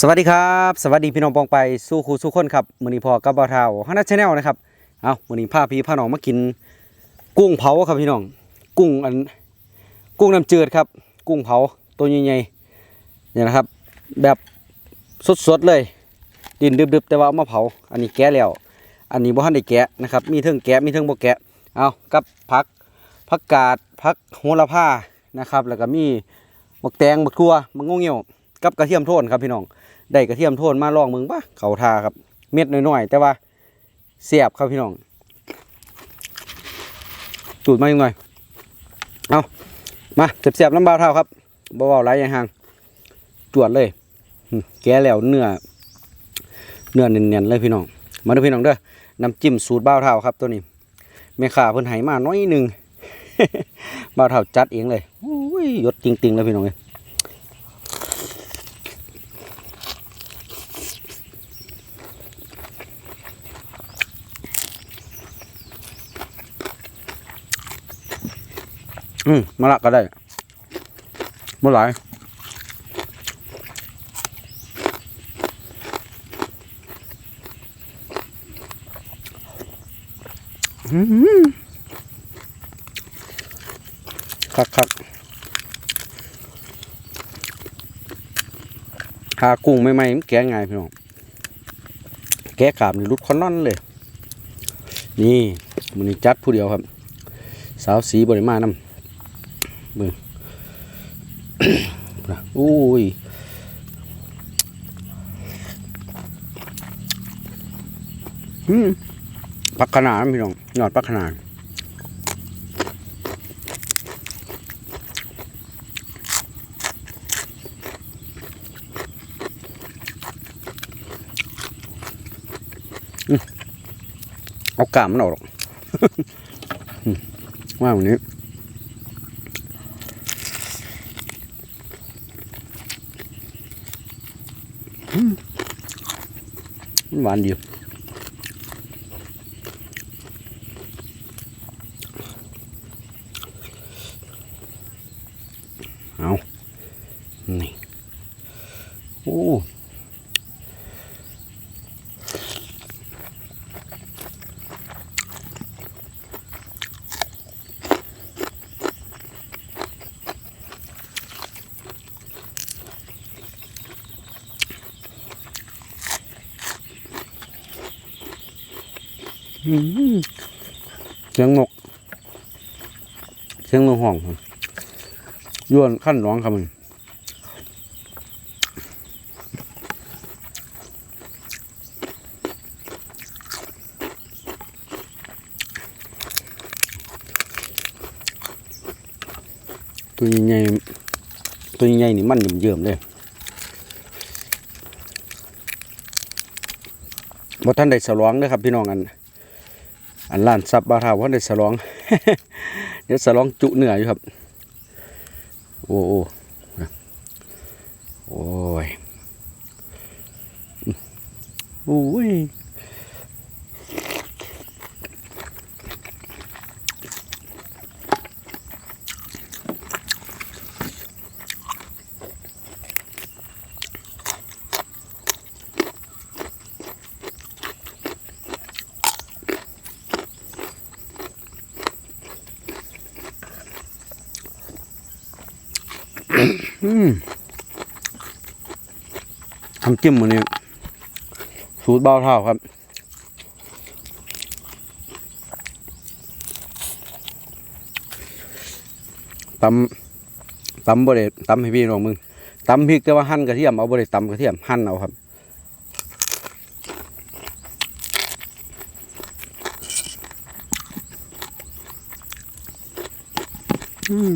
สวัสดีครับ สวัสดีพี่น้องปองไปสู้ครูสู้คนครับมือนี้พอกับบาเทาฮันนัชแนลนะครับเอามือนี้พาพี่พาน้องมากิน กุ้งเผาครับพี่น้อง กุ้งอันกุ้งน้ำจืดครับ กุ้งเผาตัวใหญ่ๆเนี่ยนะครับ แบบสดๆเลย ดินดึบๆแต่ว่าเอามาเผา อันนี้แกะแล้ว อันนี้บ่ทันได้แกะนะครับ มีเทิงแกะมีเทิงบ่แกะเอากับผักผักกาดผักโหระพานะครับ แล้วก็มีบักแตงบักทั่วบักงงเงี้ยว กับกระเทียมโทนครับพี่น้องได้กระเทียมโทนมาลองมึงปะเขาทาครับ เม็ดน้อยๆแต่ว่าเสียบครับพี่น้องจูดมาอีกหน่อยเอามาเสียบๆน้ำบาวเท่าครับเบาๆไหลอย่างห่างจวดเลยแกแล้วเนื้อเนื้อเนียนๆเลยพี่น้องมาดูพี่น้องเด้อน้ำจิ้มสูตรบ้าวเท่าครับตัวนี้แม่ค้าเพิ่นให้มาน้อยหนึ่งบ้าวเท่าจัดเองเลยอุ้ยยศจริงๆเลยพี่น้องเลย อืมมะละก็ได้บ่หลายคักคักหากุ้งใหม่ๆมันแกะง่ายพี่น้อง แกะกาบนี่รุดคอนนอนเลย นี่มันอีจัดผู้เดียวครับ สาวสีบริมาน้ำ มึงนะอุ้ยอืมปักขนาดพี่น้องยอดปักขนาดอืมเอากามมันออกหรอกว่าวันนี้ หวานดีเอานี่ โอ้ อืม เสียงนก เสียงนกห้องย้วนขั้นร้องครับมันตัวใหญ่ตัวใหญ่นี่มันเยิ่มๆเลยบ่ท่านได้สลองเด้อครับพี่น้องอัน อันล้านซับบาทาวว่าได้สลองเดี๋ยวสลองจุเหนืออยู่ครับ โอ้โอ้โอ้ยโอ้ยอืม ทำจิ้มมันนี้ สูตรเบาเท่าครับตำตำบริตำให้พี่น้องมึงตำพริกแต่ว่าหั่นกระเทียมเอาบริตำกระเทียมหั่นเอาครับ อืม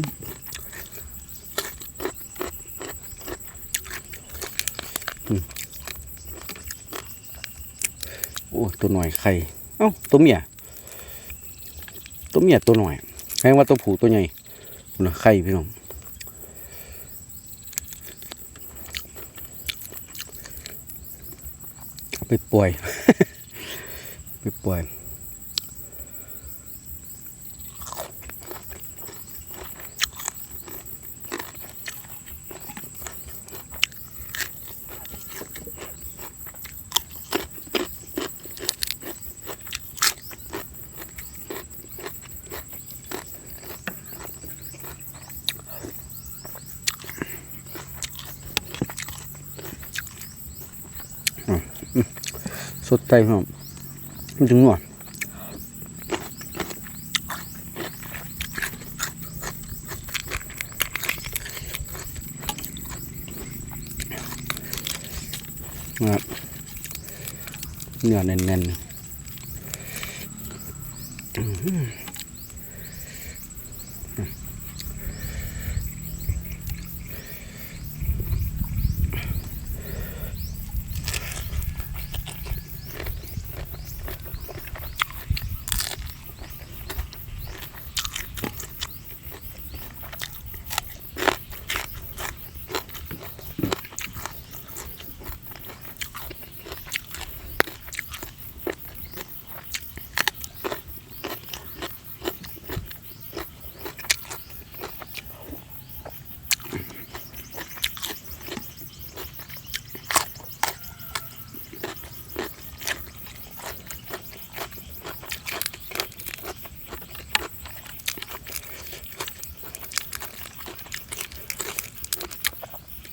โอ้ ตัวหน่อยไข่ เอ้าตัวเมีย ตัวเมียตัวหน่อยแพงว่าตัวผูตัวใหญ่นะไข่พี่น้องไปปล่อย ไปปล่อย อืมสด ใจพี่น้องมันถึงหนวดนะครับเนื้อแน่นๆอื้อหือ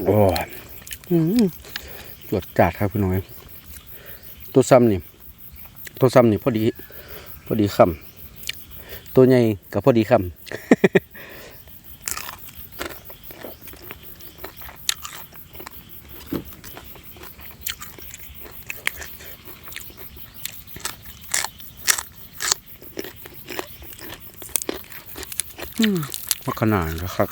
โอ้ยอื้อหือจ วดจัดครับพี่น้อย ตัวซ้ำนี่ตัวซ้ำนี่พอดี พอดีคำตัวใหญ่กับพอดีคำอืมขนาดนะครับ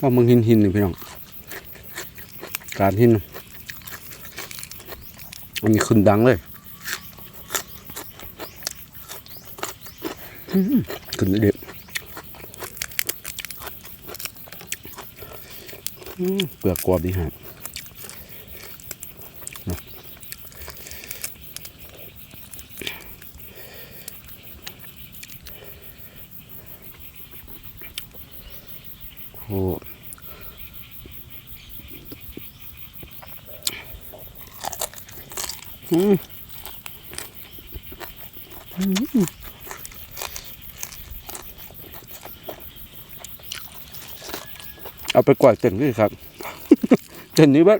ก็มึงหินหินอยู่พี่น้องการหินอันนี้ขึ้นดังเลยขึ้นเด็ดเปลือกกรอบดีฮะเนาะ โอ้อืมอืมเอาไปกวาดเต็มที่ครับเต็มนี้บ้าน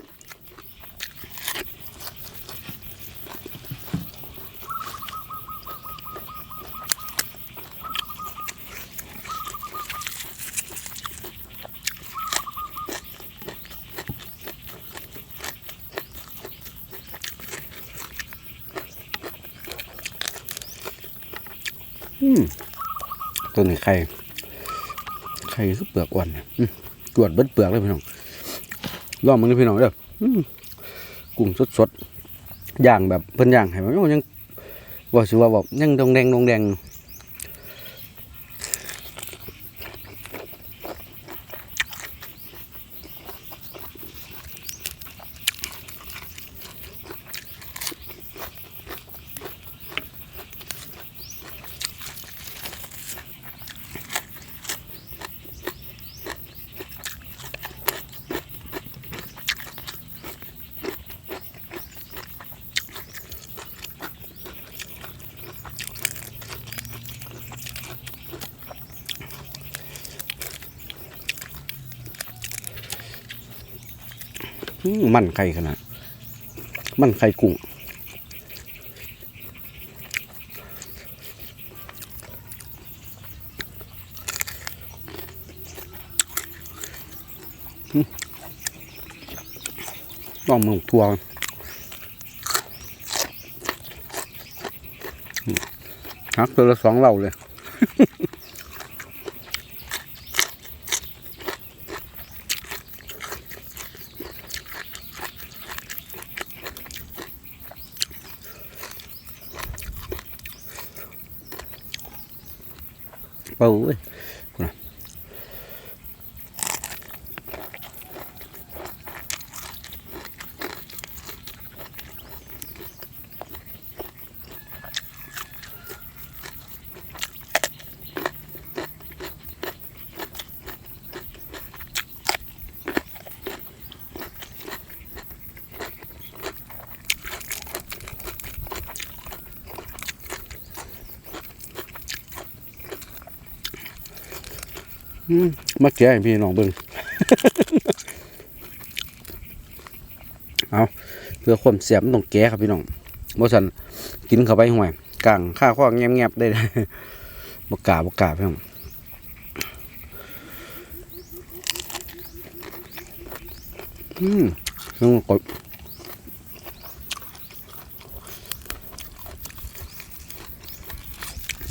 ตัวนี้ไข่ไข่คือเปลือกอ่อนเนี่ยอืมจวดเบิดเปลือกเลยพี่น้องลองมันเลยพี่น้องเด้ออืมกุ้งสดๆอย่างแบบเพิ่นย่างให้มันยังว่าสิว่าบอกยังดงแดงดงแดง มันไข่ขนาด มันไข่กุ้งอืมลองมึงทัวร์หักตัวละสองเหล่าเลย เป้ มาแกะให้พี่น้องเบิ่งเอาเพื่อความเสียมต้องแกะครับพี่น้องบ่ซั่นกินเข้าไปห่วยกลางข้าข้อแงบๆได้บ่กาบ่กาพี่น้องอืมน้องก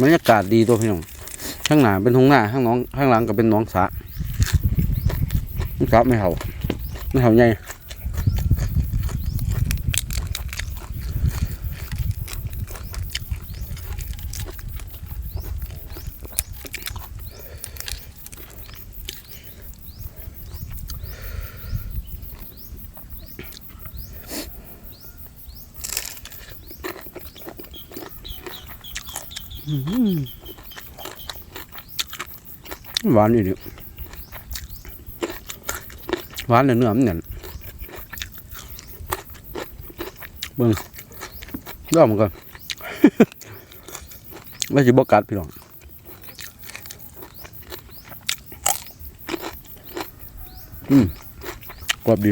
บรรยากาศดีตัวพี่น้อง ข้างหน้าเป็นทงหน้าข้างน้องข้างหลังก็เป็นน้องสระมันสะไม่เห่าไม่เห่าใหญ่ หวานอยู่ดิหวานเนื้อเนื้อมันเนี่ยเบิ่งย่อมันก่อนไม่ใช่บกัดพี่น้องอืมกรอบดี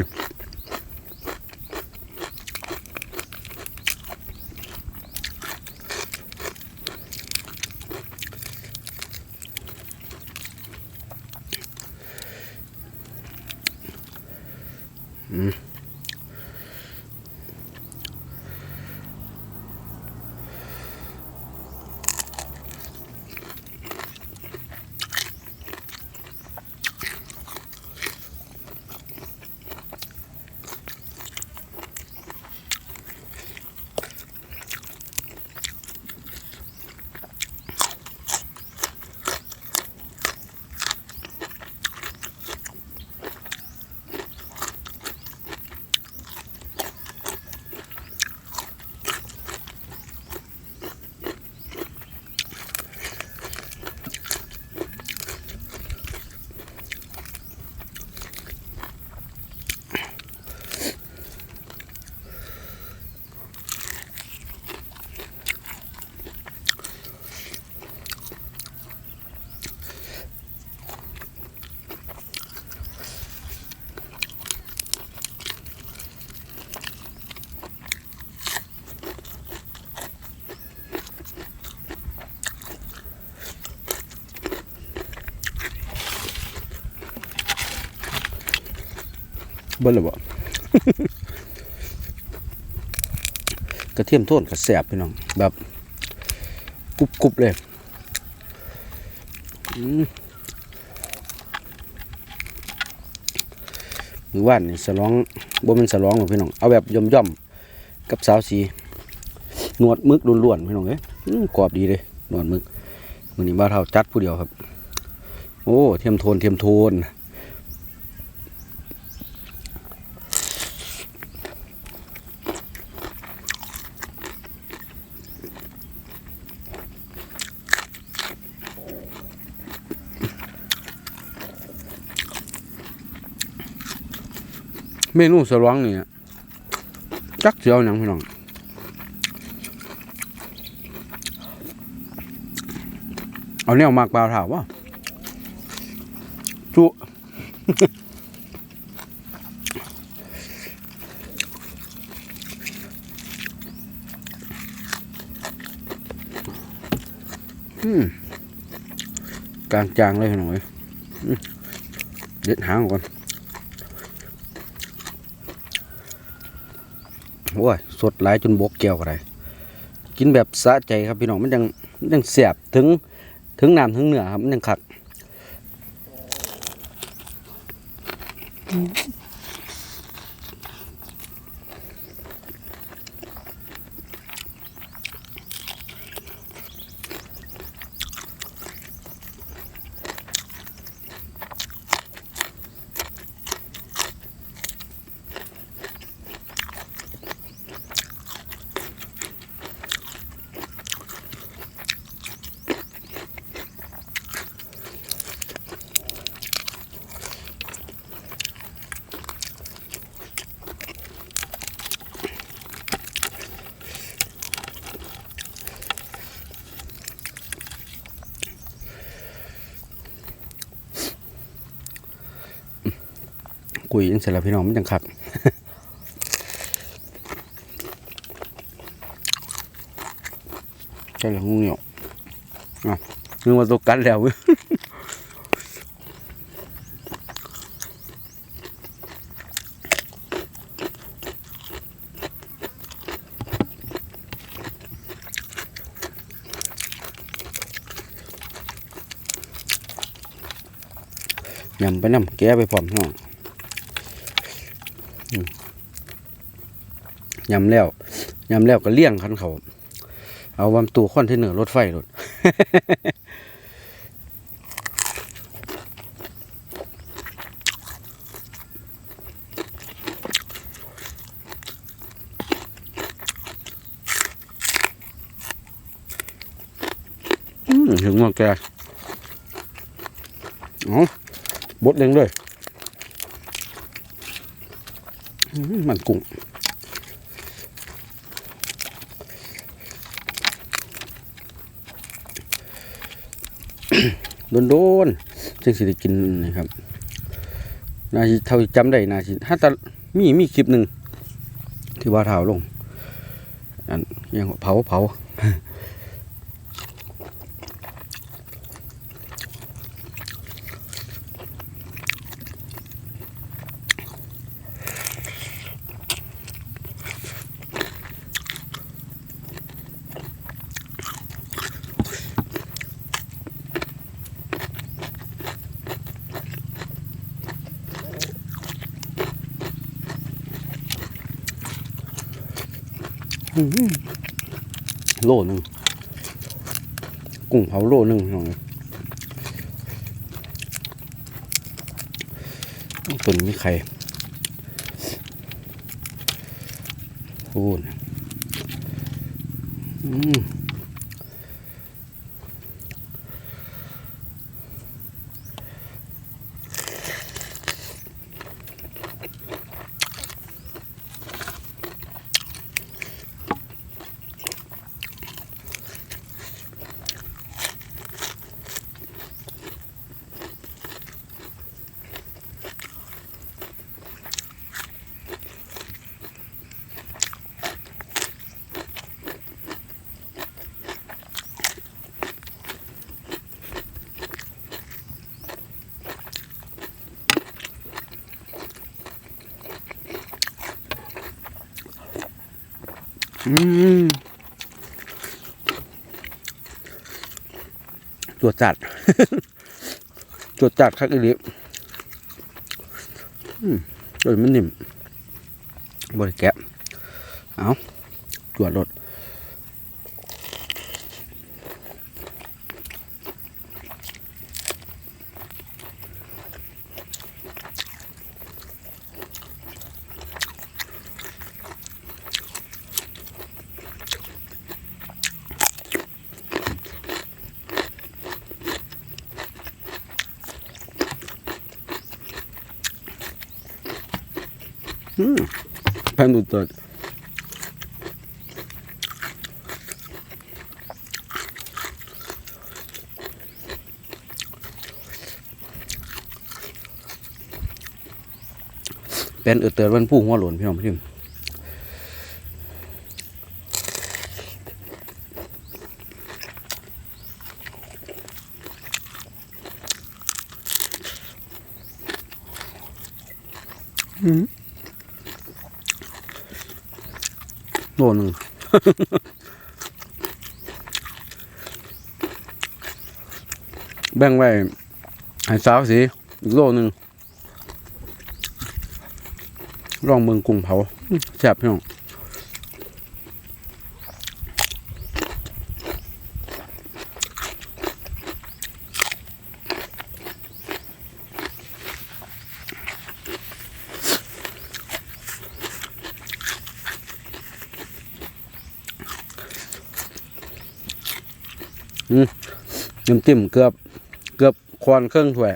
เบิ้ลเลยบ่กระเทียมโทนกระแสบพี่น้อง แบบกรุบกรุบเลยมือว่านนี่สลองบ่เป็นสลองหรอกพี่น้อง เอาแบบย่อมย่อมกับสาวสีนวดมึกล้วนๆพี่น้องเอ้ยกรอบดีเลยนวดมึกมือนี้บ้าเท่าจัดผู้เดียวครับ โอ้เทียมโทนเทียมโทน เมนูสลองนี่จักเสียวหยังพี่น้องเอาแนวมากเปล่าถามว่าจุอืมกลางจางเลยพี่น้อยเด็ดหางก่อน โอ้ยสดหลายจนบกแก้วก็ไรกินแบบสะใจครับพี่น้องมันยังมันยังเสียบถึงถึงน้ำถึงเนื้อครับมันยังขัด กุยยังเสร็จแล้วพี่น้องมันจังคักใช่แล้วงูเหนียวอะนึกว่าตัวกันแล้วยำไปน้ำแก้ไปพร้อมน้องอืม ยำแล้วยำแล้วก็เลี่ยงคันเขาเอาวำตู้คอนเทนเหนอร์รถไฟรถอืมถึงว่าแกอ๋อบดเล็งเลยอื มมันกุ้งโดนๆจึงสิได้กินนะครับนาทีเท่ายจำได้นาทีถ้าแต่มีมีคลิปหนึ่งที่ว่าเท้าลงอันยังเผาเผา โลหนึ่งกุ้งเผาโลหนึ่งของตุนมีไข่พูนอืมอืม ตัวจัด ตัวจัดคักอีลีอืมโดยมันนิ่มบริแกะเอาตัวรถ แพนดูตัวเป็นเอือเตือนวันผู้หัวหล่นพี่น้องพี่น้อง โลหนึ่งแบ่งไว้ให้สาวสีอีกโลหนึ่งลองเมืองกุ้งเผาแซ่บพี่น้อง น้ำจิ้มเกือบเกือบควอนเครื่องถ้วย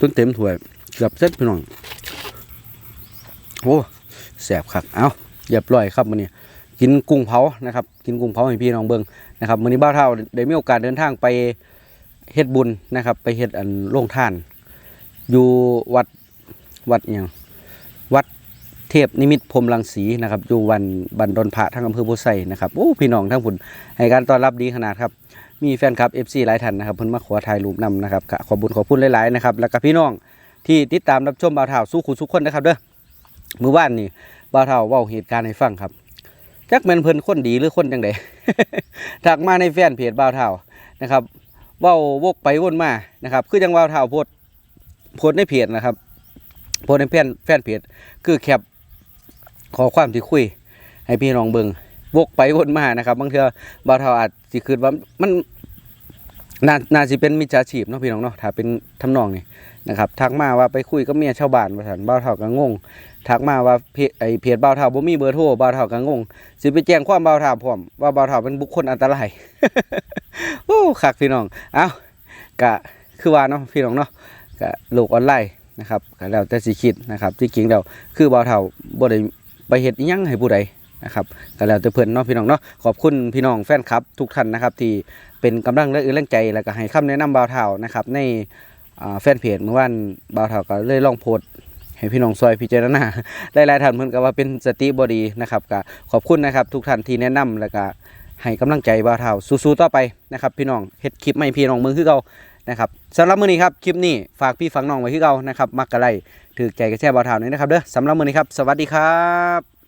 ต้นเต็มถ้วยเกือบเสร็จพี่น้องโอ้แสบคักเอาเรียบร้อยครับมื้อนี้กินกุ้งเผานะครับ กินกุ้งเผาให้พี่น้องเบิ่งนะครับมื้อนี้บ้าเท่าได้มีโอกาสเดินทางไปเฮ็ดบุญนะครับ ไปเฮ็ดอันโรงท่าน อยู่วัดวัดอย่าง เทพนิมิตพรมรังสีนะครับอยู่วันบันดอนพระทั้งอำเภอโพไซนะครับโอ้พี่น้องทั้งผุนให้การต้อนรับดีขนาดครับมีแฟนคลับ FC หลายท่านนะครับเพิ่นมาขอถ่ายรูปนำนะครับขอบุญขอบคุณหลายๆนะครับแล้วก็พี่น้องที่ติดตามรับชมบ่าวเฒ่าสู้ขู่ทุกคนนะครับเด้อมือว่านนี่บ่าวเฒ่าเว้าเหตุการณ์ให้ฟังครับจักแมนเพิ่นคนดีหรือคนจังไดถักมาในแฟนเพจบ่าวเฒ่านะครับเว้าวกไปวนมานะครับ คือจังบ่าวเฒ่าโพสต์โพสต์ในเพจนะครับโพสต์ในแฟนแฟนเพจคือแคป ขอความที่คุย ให้พี่น้องเบิ่งวกไปวนมานะครับบางเทื่อบ่าวเฒ่าอาจสิคิดว่ามันน่าน่าสิเป็นมิจฉาชีพเนาะพี่น้องเนาะถ้าเป็นทำนองนี่นะครับทักมาว่าไปคุยกับเมียชาวบ้านว่าซั่นบ่าวเฒ่าก็งงทักมาว่าเพจไอเพจบ่าวเฒ่าบ่มีเบอร์โทรบ่าวเฒ่าก็งงสิไปแจ้งความบ่าวเฒ่าพร้อมว่าบ่าวเฒ่าเป็นบุคคลอันตรายโอ้คักพี่น้องเอ้าก็คือว่าเนาะพี่น้องเนาะก็โลกออนไลน์นะครับก็แล้วแต่สิคิดนะครับที่จริงแล้วคือบ่าวเฒ่าบ่ได้ ไปเฮ็ดอิหยังให้ผู้ใดนะครับก็แล้วแต่เพิ่นเนาะพี่น้องเนาะขอบคุณพี่น้องแฟนคลับ ทุกท่านนะครับที่เป็นกำลังและเอื้อแรงใจแล้วก็ให้คำแนะนำบ่าวเท่านะครับในอ่าแฟนเพจเมื่อวานบ่าวเท่าก็เลยลองโพสต์ให้พี่น้องซอยพิจารณา หลายๆท่านเพิ่นก็ว่าเป็นสติบดีนะครับก็ขอบคุณนะครับทุกท่านที่แนะนำแล้วก็ให้กำลังใจบ่าวเท่าสู้ๆต่อไปนะครับพี่น้องเฮ็ดคลิปไม่พี่น้องมือคือเก่านะครับสำหรับมื้อนี้ครับคลิปนี้ฝากพี่ฝากน้องไว้คือเก่านะครับมักกะไล ถือใจกระแช่บ่าวเท่านี้นะครับเด้อสำหรับมื้อนี้ครับ สวัสดีครับ